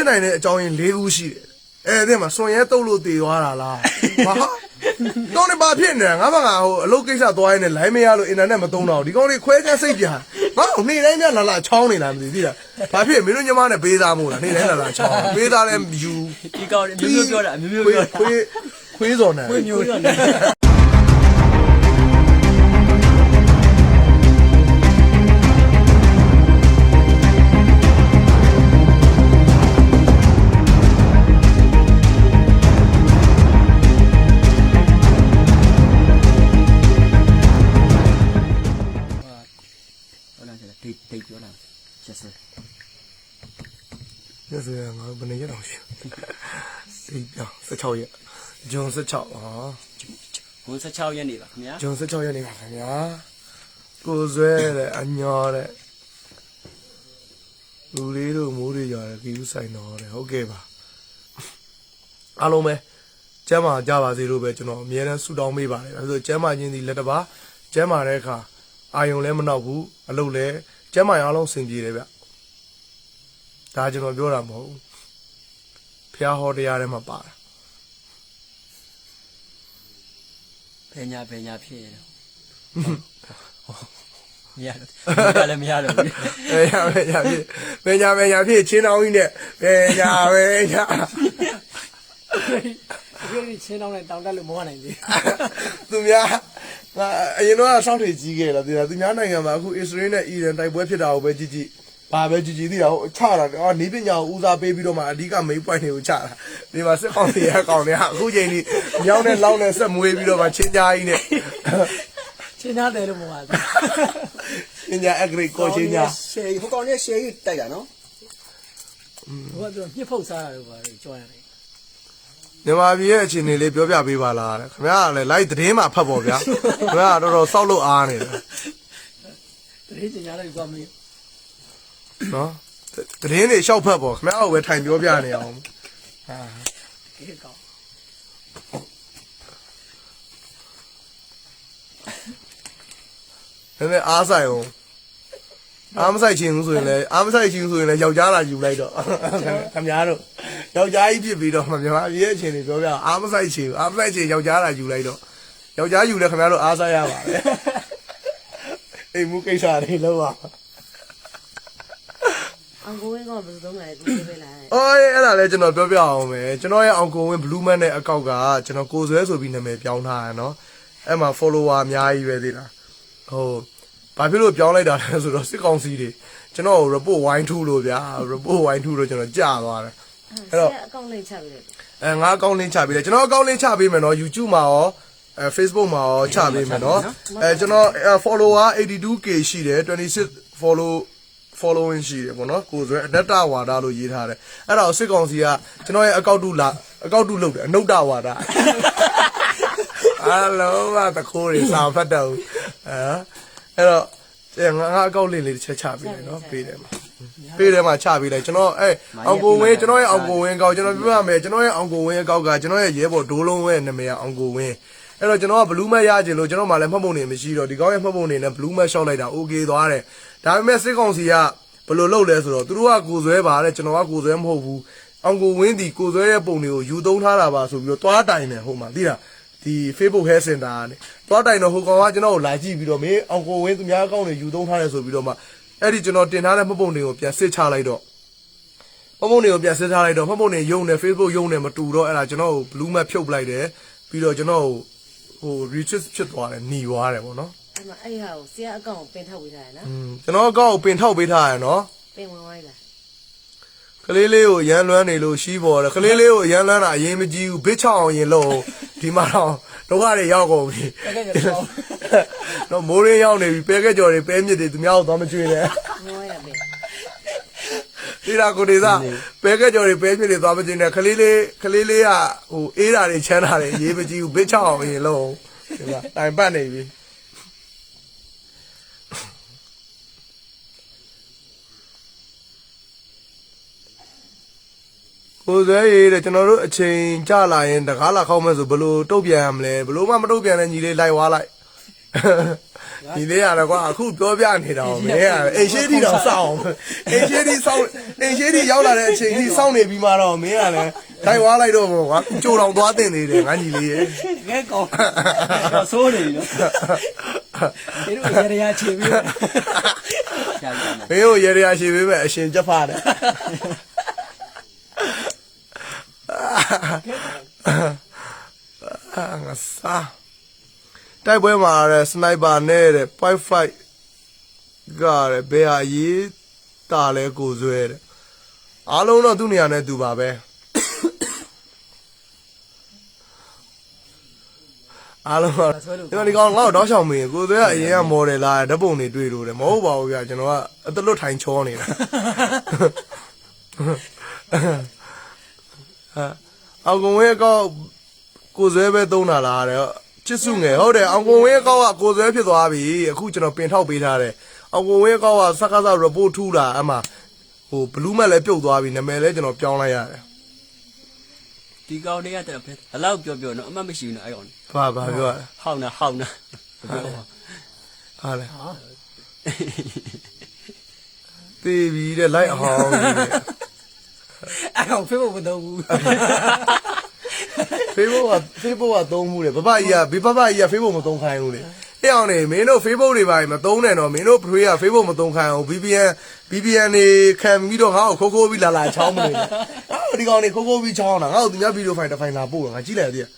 ဖြစ်နိုင်တဲ့အကြောင်းရင်း၄ခုရှိတယ်အဲအဲ့ဒီမှာစွန်ရဲတုတ်လို့တည်သွားတာလားဘာတော့နေဘာဖြစ်နေတာငါမငါဟိုအလုပ်ကိစ္စသွားရင်းနဲ့ line မရလို့ internet မသုံးတော့ဘူးဒီကောင်တွေခွဲချမ်းစိတ်ပြန်ငါ့ကိုနေ့တိုင်းများလာလာချောင်းနေလားမသိသိလားဘာဖြစ်မင်းတို့ညီမနဲ့ပေးသားမို့လားနေ့တိုင်းလာလာချောင်းပေးသားလည်းယူဒီကောင်အမျိုးမျိုးပြောတာအမျိုးမျိုးပြောတာခွေးခွေးစော်နေခွေးမျိုးပြောတာဟုတ် ညစရငါဘယ်နေရတော့ရှိစိတ်ပြောင်း16ရက်ဂျွန်16ဟာဘုံ16ရက်နေပါခင်ဗျာဂျွန်16ရက်နေပါခင်ဗျာကိုဆွဲတဲ့အညောတဲ့လူလေးတို့မိုးတွေရတယ်ကီယူဆိုင်တော်တဲ့ဟုတ်ကဲ့ပါအားလုံးပဲကျမ်းမာကြပါစေလို့ပဲကျွန်တော်အမြဲတမ်းဆုတောင်းပေးပါတယ်အဲဆိုကျမ်းမာခြင်းဒီလက်တစ်ပါကျမ်းမာတဲ့အခါအာယုံလည်းမနှောက်ဘူးအလုပ်လည်းကျမ်းမာရအောင်လုံးစင်ပြေတယ်ဗျ ဒါကျွန်တော်ပြောတာမဟုတ်ဘူးဖះဟောတရားထဲမှာပါတာဘယ်ညာဘယ်ညာဖြစ်ရတော့မရတော့လည်းမရတော့ဘူးဘယ်ညာဘယ်ညာဖြစ်ဘယ်ညာဘယ်ညာဖြစ်ချင်းတောင်းကြီးနဲ့ဘယ်ညာဘယ်ညာဒီချင်းတော့နဲ့တောင်းတက်လို့မဟုတ်နိုင်သေးသူများငါအရင်တော့စောင့်ထေကြီးခဲ့လားဒီလားသူများနိုင်ငံမှာအခုအစ္စရေးနဲ့အီရန်တိုက်ပွဲဖြစ်တာကိုပဲကြည့်ကြည့် ဘာပဲကြည့်ကြည့်သိတာဟိုချတာအော်နေပညာကိုဦးစားပေးပြီးတော့မှအဓိက main point တွေကိုချတာဒီမှာစစ်ကောင်စီရကောင်တွေကအခုချိန်ကြီးမြောင်းနဲ့လောင်းနဲ့ဆက်မွေးပြီးတော့မှချင်းကြားကြီးနဲ့ချင်းသားတယ်လို့မဟုတ်ဘူးချင်းကြားအဂရိကိုချင်းကြားရှယ်ဟိုကောင်လေးရှယ်ကြီးတိုက်တာနော်ဟိုကတော့ညှစ်ဖုတ်စားတာလို့ပါလေကြောရတယ်မြန်မာပြည်ရဲ့အခြေအနေလေးပြောပြပေးပါလားတဲ့ခင်ဗျားကလည်း live သတင်းမှာဖတ်ပေါ့ဗျာခင်ဗျားကတော်တော်စောက်လို့အားနေတယ်တတိကျညာလိုက်သွားမင်း နော်သတင်းတွေရှောက်ဖတ်ပေါ့ခင်ဗျားကိုပဲထိုင်ပြောပြနေအောင်ဟာဒီကောင်နည်းနည်းအားဆိုင်အောင်အားမဆိုင်ချင်ဘူးဆိုရင်လည်းအားမဆိုင်ချင်ဘူးဆိုရင်လည်းယောက်ျားလာယူလိုက်တော့ခင်ဗျားတို့ယောက်ျားကြီးဖြစ်ပြီးတော့မှမြန်မာပြည်ရဲ့အခြေအနေပြောပြအောင်အားမဆိုင်ချင်ဘူးအားမဆိုင်ချင်ယောက်ျားလာယူလိုက်တော့ယောက်ျားယူလဲခင်ဗျားတို့အားဆိုင်ရပါတယ်အိမ်မှုကိစ္စတွေလောက်ပါ အောင်ကိုဝင်းကဘယ်လိုသုံးလဲသူပြေးလာတယ်အော်အဲ့ဒါလည်းကျွန်တော်ပြောပြအောင်မယ်ကျွန်တော်ရဲ့အောင်ကိုဝင်း blue man နဲ့အကောက်ကကျွန်တော်ကိုဆွဲဆိုပြီးနာမည်ပြောင်းထားရနော်အဲ့မှာ follower အများကြီးပဲသေးလားဟိုဘာဖြစ်လို့ပြောင်းလိုက်တာလဲဆိုတော့စစ်ကောင်စီတွေကျွန်တော် report ဝိုင်းထူလို့ဗျာ report ဝိုင်းထူလို့ကျွန်တော်ကြာသွားတယ်အဲ့တော့ဆရာအကောင့်လိမ့်ချပေးတယ်အဲငါအကောင့်လင်းချပေးတယ်ကျွန်တော်အကောင့်လင်းချပေးမယ်နော် YouTube မှာရောအဲ Facebook မှာရောချပေးမယ်နော်အဲကျွန်တော်အဲ follower 82k ရှိတယ်26 follow following ရှိတယ်ပေါ့နော်ကိုယ်ဆိုအနတ္တဝါဒလို့ရေးထားတယ်အဲ့ဒါကိုစစ်ကောင်စီကကျွန်တော်ရဲ့အကောင့်တူလာအကောင့်တူလုပ်တယ်အနုတ္တဝါဒအလုံးဝတခိုးတွေစာဖတ်တော့ဘူးအဲအဲ့တော့အဲငါငါအကောင့်လင်းလေးတစ်ချက်ချပေးတယ်နော်ပေးတယ်မှာပေးတယ်မှာချပေးလိုက်ကျွန်တော်အဲအောင်ကိုဝင်းကျွန်တော်ရဲ့အောင်ကိုဝင်းကောက်ကျွန်တော်ပြောရမယ်ကျွန်တော်ရဲ့အောင်ကိုဝင်းအကောက်ကကျွန်တော်ရဲ့ရဲဘော်ဒိုးလုံးရဲ့နာမည်ကအောင်ကိုဝင်း အဲ့တော့ကျွန်တော်က blue map ရချင်လို့ကျွန်တော်မှလည်းမှတ်ပုံနေမရှိတော့ဒီကောင်းရဲ့မှတ်ပုံနေနဲ့ blue map ရှောက်လိုက်တာ okay သွားတယ်ဒါပေမဲ့စစ်ကောင်စီကဘယ်လိုလုပ်လဲဆိုတော့သူတို့ကကိုဆွဲပါတဲ့ကျွန်တော်ကကိုဆွဲမဟုတ်ဘူးအောင်ကိုဝင်းဒီကိုဆွဲတဲ့ပုံတွေကိုယူသုံးထားတာပါဆိုပြီးတော့တွားတိုင်တယ်ဟိုမှာသိလားဒီ Facebook Hair Center ကနေတွားတိုင်တော့ဟိုကောင်ကကျွန်တော်ကိုလာကြည့်ပြီးတော့မင်းအောင်ကိုဝင်းသူများအကောင့်တွေယူသုံးထားတယ်ဆိုပြီးတော့မှအဲ့ဒီကျွန်တော်တင်ထားတဲ့မှတ်ပုံတွေကိုပြန်စစ်ချလိုက်တော့မှတ်ပုံတွေကိုပြန်စစ်ထားလိုက်တော့မှတ်ပုံတွေယုံတယ် Facebook ယုံတယ်မတူတော့အဲ့ဒါကျွန်တော်ကို blue map ဖြုတ်ပလိုက်တယ်ပြီးတော့ကျွန်တော်ကို ဟို retweet ဖြစ်သွားတယ်หนีသွားတယ်ပေါ့နော် အဲ့မှာအဲ့ဟာကိုဆရာအကောင့်ကိုပင်ထောက်ပေးထားတယ်နော် อืมကျွန်တော်အကောင့်ကိုပင်ထောက်ပေးထားရယ်နော် ပင်ဝင်သွားပြီလား ကလေးလေးကိုရမ်းလွမ်းနေလို့ရှိပေါ်တယ်ကလေးလေးကိုရမ်းလွမ်းတာအရင်မကြည့်ဘူးဘစ်ချောင်းအောင်ရင်လို့ဒီမှာတော့ဒုက္ခတွေရောက်ကုန်ပြီတော့မိုးရင်းရောက်နေပြီပဲကက်ကြော်တွေပဲမြစ်တွေသူများကိုသွားမကျွေးနဲ့ ငေါရပဲ ဒီလာကိုဒေသပဲကက်ကြော်တွေပဲမြစ်တွေသွားမကျွေးနဲ့ကလေးလေးကလေးလေးကဟိုအေးတာတွေချမ်းတာတွေအရေးမကြည့်ဘူးဘစ်ချောင်းအောင်ရင်လို့ဒီမှာတိုင်ပတ်နေပြီကိုယ်ဆွဲရည်တဲ့ကျွန်တော်တို့အချိန်ကြလာရင်တကားလာခောက်မဲ့ဆိုဘယ်လို့တုတ်ပြန်ရမလဲဘယ်လို့မှမတုတ်ပြန်တဲ့ညီလေးလိုက်သွားလိုက် ဒီလေးရတယ်ကွာအခုပြောပြနေတာမင်းကအိမ်ရှိတီတော့စောင့်အိမ်ရှိတီစောင့်အိမ်ရှိတီရောက်လာတဲ့အချိန်ကြီးစောင့်နေပြီးမှတော့မင်းကလည်းထိုင်ဝါလိုက်တော့ကွာကြိုတော်သွားတင်နေတယ်ငါညီလေးရဲ့ငဲကောင်းတော့ဆိုးနေပြီနော်ဒီလိုရရချေပြီးတော့ရှာပြမယ်မင်းတို့ရေရရှိပေးမဲ့အရှင်ချက်ဖားတယ်အာငါစား တိုက်ပွဲမှာရဲစနိုက်ပါနဲ့တဲ့5 5ကရဲဘယ်ဟာရေးတာလဲကိုဆွဲတဲ့အားလုံးတော့သူ့နေရာနဲ့သူပါပဲအားလုံးတော့ဒီမှာဒီကောင်ငါ့ကိုတောက်ချောင်မင်းကိုသွဲကအရင်ကမော်ဒယ်လာဓာတ်ပုံတွေတွေ့လို့တယ်မဟုတ်ပါဘူးဗျာကျွန်တော်ကအတလွတ်ထိုင်ချောနေတာဟာအောင်ကုန်ဝဲကောက်ကိုဆွဲပဲသုံးတာလားတဲ့ ချစ်စုငယ်ဟုတ်တယ်အောင်ကုန်ဝဲကောက်ကကိုဆွဲဖြစ်သွားပြီအခုကျွန်တော်ပင်ထောက်ပေးထားတယ်အောင်ကုန်ဝဲကောက်ကစကားစ report ထူတာအမှဟိုဘလူးမက်လည်းပြုတ်သွားပြီနာမည်လည်းကျွန်တော်ပြောင်းလိုက်ရတယ်ဒီကောင်တွေကတဲ့ဘယ်လောက်ပြောပြောနော်အမှတ်မရှိဘူးနော်အဲ့ကောင်ဘာဘာပြောရလဲဟောင်းနာဟောင်းနာပြောပါဟာလေတေးပြီတဲ့လိုက်အောင်ကြီးတဲ့အဲ့ကောင်ဖေးဖို့မတော့ဘူး Facebook က Facebook ကသုံးမှုတယ်ဘဘကြီးကဘေးဘဘကြီးက Facebook မသုံးခိုင်းဘူးလေအဲ့အောင်နေမင်းတို့ Facebook တွေပါမသုံးနဲ့တော့မင်းတို့ဖွေးက Facebook မသုံးခိုင်းအောင် VPN VPN တွေခံပြီးတော့ငါ့ကိုခိုးခိုးပြီးလာလာချောင်းမနေနဲ့ငါ့ကိုဒီကောင်တွေခိုးခိုးပြီးချောင်းတာငါ့ကိုသူများဗီဒီယိုဖိုင်တစ်ဖိုင်လာပို့တော့ငါကြည့်လိုက်ရသေးတယ်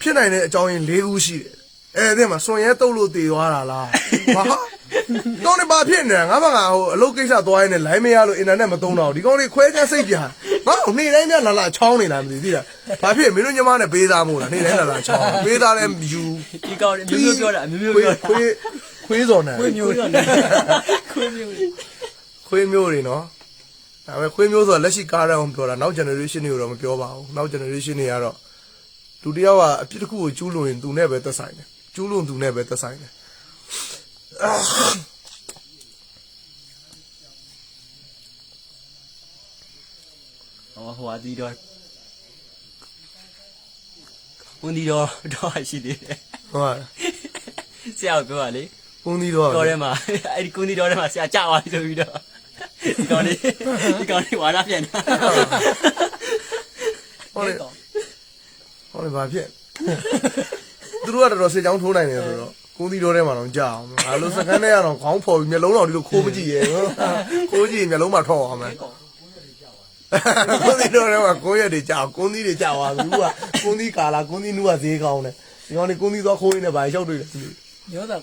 ဖြစ်နိုင်တဲ့အကြောင်းရင်း၄ခုရှိတယ်အဲ့ဒီမှာစွန်ရဲတုတ်လို့တည်သွားတာလားဟာတော့နေပါဖြစ်နေတာငါမငါဟိုအလုပ်ကိစ္စသွားရင်းနဲ့ line မရလို့ internet မသုံးတော့ဘူးဒီကောင်တွေခွဲခြားစိတ်ပြ ငါ့ကိုနေ့တိုင်းများလာလာချောင်းနေလားမသိသေးလားဘာဖြစ်မင်းတို့ညီမနဲ့ပေးသားမို့လားနေ့တိုင်းလာလာချောင်းပေးသားလည်းယူဒီကောင်တွေမျိုးမျိုးပြောတာအမျိုးမျိုးပြောတာခွေးခွေးစော်နေခွေးမျိုးတွေခွေးမျိုးတွေခွေးမျိုးတွေနော်ဒါပေမဲ့ခွေးမျိုးဆိုတာလက်ရှိကားရအောင်ပြောတာနောက် generation တွေကိုတော့မပြောပါဘူးနောက် generation တွေကတော့လူတစ်ယောက်ကအပြစ်တစ်ခုကိုကျူးလွန်ရင်သူနဲ့ပဲသက်ဆိုင်တယ်ကျူးလွန်သူနဲ့ပဲသက်ဆိုင်တယ် ဟောဟိုအတီတော့ဝန်ဒီတော့တော့ရှိသေးတယ်ဟုတ်ပါဆရာကပြောပါလေကုန်းသီးတော့တော်ထဲမှာအဲ့ဒီကုန်းဒီတော်ထဲမှာဆရာကြာသွားပြီဆိုပြီးတော့ဒီကောင်လေးဒီကောင်လေးဝါရပြန်တာဟုတ်လေဟုတ်လေဘာဖြစ်သူတို့ကတော်တော်စေချောင်းထိုးနိုင်တယ်ဆိုတော့ကုန်းသီးတော့ထဲမှာတော့ကြာအောင်ငါလိုစကန်ထဲကတော့ခေါင်းဖော်ပြီးမျက်လုံးတော်ဒီလိုခိုးမကြည့်ရဲခိုးကြည့်ရင်မျက်လုံးမှာထောက်အောင်မယ် ကုန်းသီးတော့ထဲမှာကိုရက်တွေကြာအောင်ကုန်းသီးတွေကြာသွားဘူးကကုန်းသီးကာလာကုန်းသီးနူးကဈေးကောင်းတယ်ဒီကောင်တွေကုန်းသီးသွားခိုးရင်းနဲ့ဗာရောက်တွေ့တယ်သူညောတာ